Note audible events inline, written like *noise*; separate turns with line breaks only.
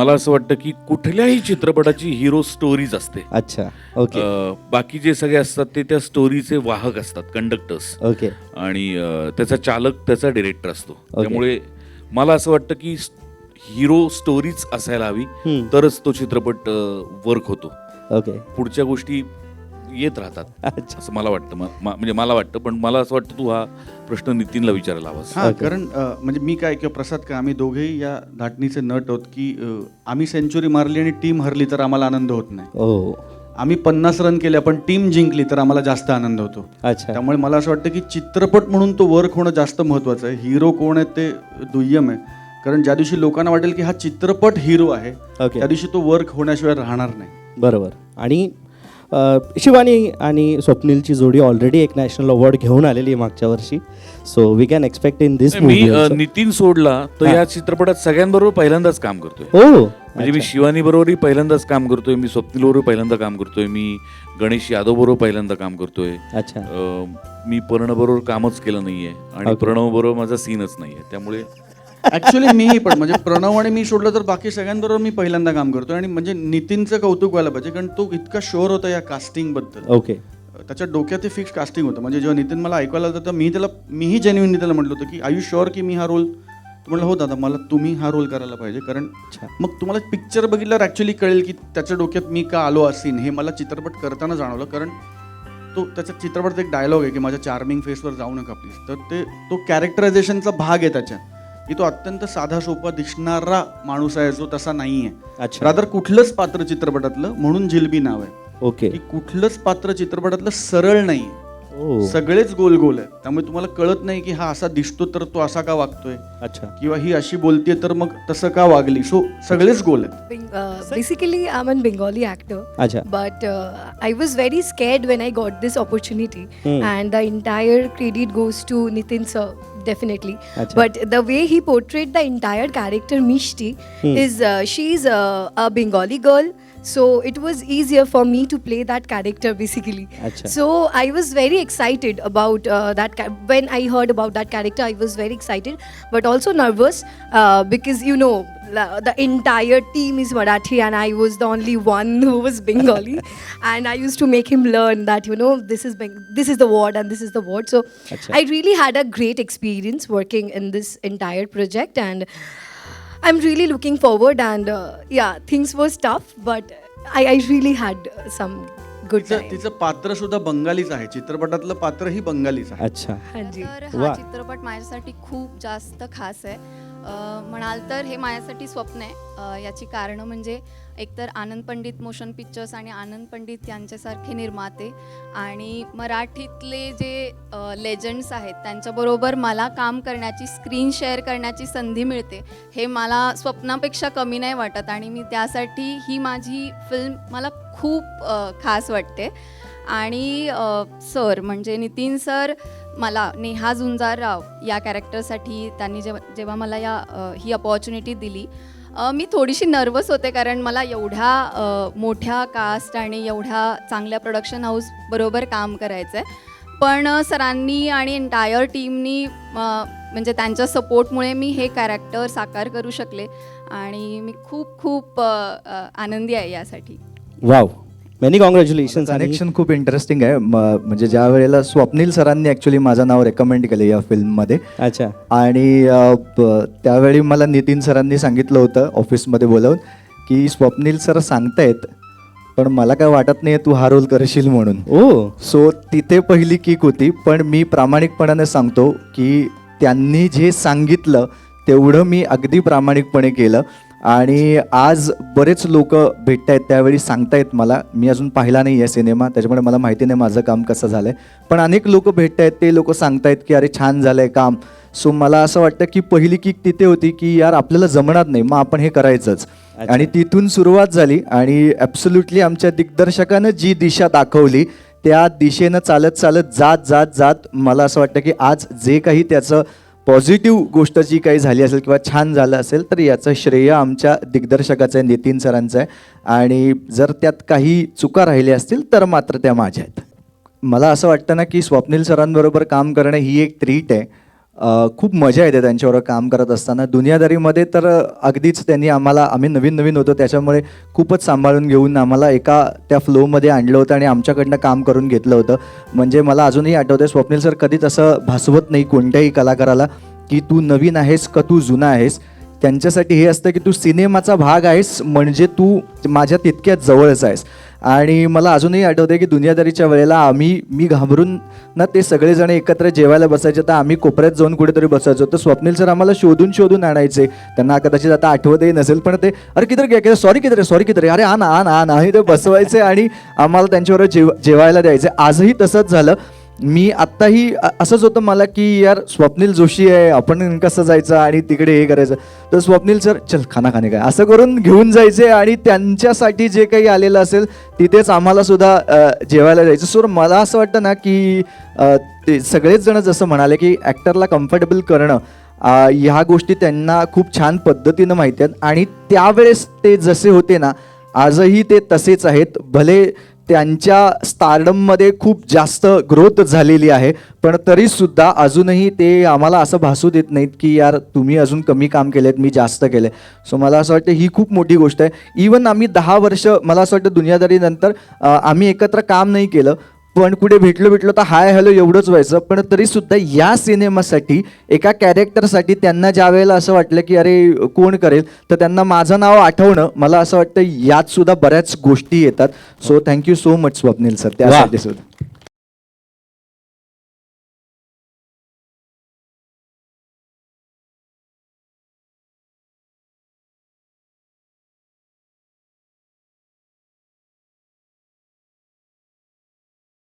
मला असं वाटतं की कुठल्याही चित्रपटाची हिरो स्टोरीज असते.
अच्छा ओके
अ, बाकी जे सगळे असतात ते त्या स्टोरीचे वाहक असतात कंडक्टर्स
ओके
आणि अ, त्याचा चालक त्याचा डिरेक्टर असतो. त्यामुळे मला असं वाटतं की हिरो स्टोरीच असायला हवी
हम्म.
तरच तो चित्रपट वर्क होतो.
ओके
पुढच्या गोष्टी येत राहतात.
अच्छा.
असं मला वाटतं. म- मा- म्हणजे मला वाटतं पण मला असं वाटतं तू हा प्रश्न नितीनला विचारायला हवास.
हा. कारण अ, म्हणजे मी काय किंवा प्रसाद काय आम्ही दोघेही या धाटणीचे नट आहोत की अ, आम्ही सेंचुरी मारली आणि टीम हरली तर आम्हाला आनंद होत नाही.
ओ
आम्ही पन्नास रन केले पण टीम जिंकली तर आम्हाला जास्त आनंद होतो.
अच्छा.
त्यामुळे मला असं वाटतं की चित्रपट म्हणून तो वर्क होणं जास्त महत्वाचं आहे. हिरो कोण आहे ते दुय्यम आहे. कारण ज्या दिवशी लोकांना वाटेल की हा चित्रपट हिरो आहे त्या दिवशी तो वर्क होण्याशिवाय राहणार नाही.
बरोबर. आणि शिवानी आणि स्वप्नीलची जोडी ऑलरेडी एक नॅशनल अवॉर्ड घेऊन आलेली आहे मागच्या वर्षी. So we can expect in this
मी अ, नितीन सोडला तर. या चित्रपटात सगळ्यांबरोबर पहिल्यांदाच काम करतोय.
हो.
म्हणजे मी शिवानी बरोबरही पहिल्यांदाच काम करतोय मी स्वप्नील बरोबर पहिल्यांदा काम करतोय मी गणेश यादव बरोबर पहिल्यांदा काम करतोय.
अच्छा.
अ, मी पर्ण बरोबर कामच केलं नाहीये आणि. प्रणव बरोबर माझा सीनच नाहीये. त्यामुळे
ऍक्च्युली मीही पण म्हणजे प्रणव आणि मी सोडलं तर बाकी सगळ्यांबरोबर मी पहिल्यांदा काम करतो आणि म्हणजे नितीनचं कौतुक व्हायला पाहिजे कारण तो इतका शुअर होता या कास्टिंगबद्दल
ओके
त्याच्या डोक्यात ते फिक्स कास्टिंग होतं. म्हणजे जेव्हा नितीन मला ऐकायला आलं तर मी त्याला मीही जेन्युइनली त्याला म्हटलं होतं की आयु शुअर की मी हा रोल म्हणलं हो दादा मला तुम्ही हा रोल करायला पाहिजे कारण. मग तुम्हाला पिक्चर बघितल्यावर ॲक्च्युली कळेल की त्याच्या डोक्यात मी का आलो असीन हे मला चित्रपट करताना जाणवलं कारण तो त्याच्या चित्रपटात एक डायलॉग आहे की माझ्या चार्मिंग फेसवर जाऊ नका प्लीज तर ते तो कॅरेक्टरायझेशनचा भाग आहे त्याच्या की तो अत्यंत साधा सोपा दिसणारा माणूस आहे जो तसा नाही आहे
अच्छा.
रादर कुठलंच पात्र चित्रपटातलं म्हणून जिलबी नाव आहे.
ओके.
की कुठलंच पात्र चित्रपटातलं सरळ नाही
ओ.
सगळेच गोल गोल आहेत. त्यामुळे तुम्हाला कळत नाही की हा असा दिसतो तर तो असा का वागतोय?
अच्छा.
किंवा ही अशी बोलतेय तर मग तसं का वागली? सो सगळेच गोल आहेत.
basically, I'm a Bengali actor.
अच्छा.
But uh, I was very scared when I got this opportunity,
Hmm.
and the entire credit goes to Nitin sir, definitely.
Acha.
But the way he portrayed the entire character Mishti
Hmm.
is uh, she's uh, a Bengali girl, so it was easier for me to play that character basically.
Acha.
So I was very excited about uh, that. When I heard about that character, I was very excited, but also nervous uh, because you know the entire team is Marathi and I was the only one who was Bengali, *laughs* and I used to make him learn that you know this is Beng- this is the word and this is the word. So
Acha.
I really had a great experience working in this entire project and. I'm really looking forward, and uh, yeah, things was tough, but I, I really had uh, some good
तिचं
time.
तिचं पात्र सुद्धा बंगालीच आहे चित्रपटातलं पात्रही बंगालीच आहे
अच्छा
हाँ जी
तर
वा.
हा चित्रपट माझ्यासाठी खूप जास्त खास आहे म्हणाल तर हे माझ्यासाठी स्वप्न आहे. याची कारणं म्हणजे एकतर आनंद पंडित मोशन पिक्चर्स आणि आनंद पंडित यांच्यासारखे निर्माते आणि मराठीतले जे लेजंड्स आहेत त्यांच्याबरोबर मला काम करण्याची स्क्रीन शेअर करण्याची संधी मिळते. हे मला स्वप्नापेक्षा कमी नाही वाटत आणि मी त्यासाठी ही माझी फिल्म मला खूप खास वाटते. आणि सर म्हणजे नितीन सर मला नेहा झुंजारराव या कॅरेक्टरसाठी त्यांनी जेव्हा जेव्हा मला या अ, ही अपॉर्च्युनिटी दिली अ, मी थोडीशी नर्वस होते कारण मला एवढ्या अ, मोठ्या कास्ट आणि एवढ्या चांगल्या प्रोडक्शन हाऊसबरोबर काम करायचं आहे पण अ, सरांनी आणि एंटायर टीमनी म्हणजे त्यांच्या सपोर्टमुळे मी हे कॅरेक्टर साकार करू शकले आणि मी खूप खूप अ, अ, आनंदी आहे यासाठी.
वाव मेनी कॉंग्रॅच्युलेशन
कनेक्शन खूप इंटरेस्टिंग आहे. म्हणजे ज्या वेळेला स्वप्नील सरांनी ॲक्च्युली माझं नाव रेकमेंड केलं या फिल्ममध्ये
अच्छा.
आणि त्यावेळी मला नितीन सरांनी सांगितलं होतं ऑफिसमध्ये बोलावून की स्वप्नील सर सांगतायत पण मला काय वाटत नाही तू हा रोल करशील म्हणून.
ओ.
सो तिथे पहिली किक होती पण मी प्रामाणिकपणाने सांगतो की त्यांनी जे सांगितलं तेवढं मी अगदी प्रामाणिकपणे केलं. आणि आज बरेच लोक भेटत आहेत त्यावेळी सांगतायत मला. मी अजून पाहिला नाही आहे सिनेमा त्याच्यामुळे मला माहिती नाही माझं काम कसं झालं आहे पण अनेक लोक भेटत आहेत ते लोक सांगतायत की अरे छान झालं आहे काम. सो मला असं वाटतं की पहिली किक तिथे होती की यार आपल्याला जमणार नाही मग आपण हे करायचंच. आणि तिथून सुरुवात झाली आणि ॲब्सोल्युटली आमच्या दिग्दर्शकानं जी दिशा दाखवली त्या दिशेनं चालत चालत जात जात जात मला असं वाटतं की आज जे काही त्याचं पॉझिटिव्ह गोष्ट जी काही झाली असेल किंवा छान झालं असेल तर याचं श्रेय आमच्या दिग्दर्शकाचं आहे नितीन सरांचं आहे. आणि जर त्यात काही चुका राहिल्या असतील तर मात्र त्या माझ्या आहेत. मला असं वाटतं ना की स्वप्नील सरांबरोबर काम करणं ही एक ट्रीट आहे. खूप मजा येते त्यांच्यावर काम करत असताना. दुनियादारीमध्ये तर अगदीच त्यांनी आम्हाला आम्ही नवीन नवीन होतो त्याच्यामुळे खूपच सांभाळून घेऊन आम्हाला एका त्या फ्लोमध्ये आणलं होतं आणि आमच्याकडनं काम करून घेतलं होतं. म्हणजे मला अजूनही आठवतं स्वप्नील सर कधीच असं भासवत नाही कोणत्याही कलाकाराला की तू नवीन आहेस का तू जुना आहेस? त्यांच्यासाठी हे असतं की तू सिनेमाचा भाग आहेस म्हणजे तू माझ्या तितक्या जवळच आहेस. आणि मला अजूनही आठवतं की दुनियादारीच्या वेळेला आम्ही मी घाबरून ना ते सगळेजण एकत्र जेवायला बसायचे तर आम्ही कोपऱ्यात जाऊन कुठेतरी बसायचो. तर स्वप्नील सर आम्हाला शोधून शोधून आणायचे. त्यांना कदाचित आता आठवतही नसेल पण ते अरे किती घ्या सॉरी किती सॉरी किती अरे आण आण आण. आणि ते बसवायचे आणि आम्हाला त्यांच्याबरोबर जेव जेवायला द्यायचे. आजही तसंच झालं. मी आत्ताही असंच होतं मला की यार स्वप्नील जोशी आहे आपण कसं जायचं आणि तिकडे हे करायचं. तर स्वप्नील सर चल खाना खाणे काय? असं करून घेऊन जायचे आणि त्यांच्यासाठी जे काही आलेलं असेल तिथेच आम्हाला सुद्धा जेवायला जायचं. सर मला असं वाटतं ना की ते सगळेच जण जसं म्हणाले की ॲक्टरला कम्फर्टेबल करणं ह्या गोष्टी त्यांना खूप छान पद्धतीनं माहिती आहेत. आणि त्यावेळेस ते जसे होते ना आजही ते तसेच आहेत. भले त्यांच्या स्टारडममध्ये खूप जास्त ग्रोथ झालेली आहे. पण तरीसुद्धा अजूनही ते आम्हाला असं भासू देत नाहीत की यार तुम्ही अजून कमी काम केलेत मी जास्त केले सो मला असं वाटतं ही खूप मोठी गोष्ट आहे. इवन आम्ही दहा वर्ष मला असं वाटतं दुनियादारीनंतर आम्ही एकत्र काम नाही केलं. पण कुठे भेटलो भेटलो तर हाय हॅलो एवढंच व्हायचं. पण तरीसुद्धा या सिनेमासाठी एका कॅरेक्टरसाठी त्यांना ज्या वेळेला असं वाटलं की अरे कोण करेल? तर त्यांना माझं नाव आठवणं मला असं वाटतं यात सुद्धा बऱ्याच गोष्टी येतात. So thank you so much Swapnil sir त्यासाठी सुद्धा.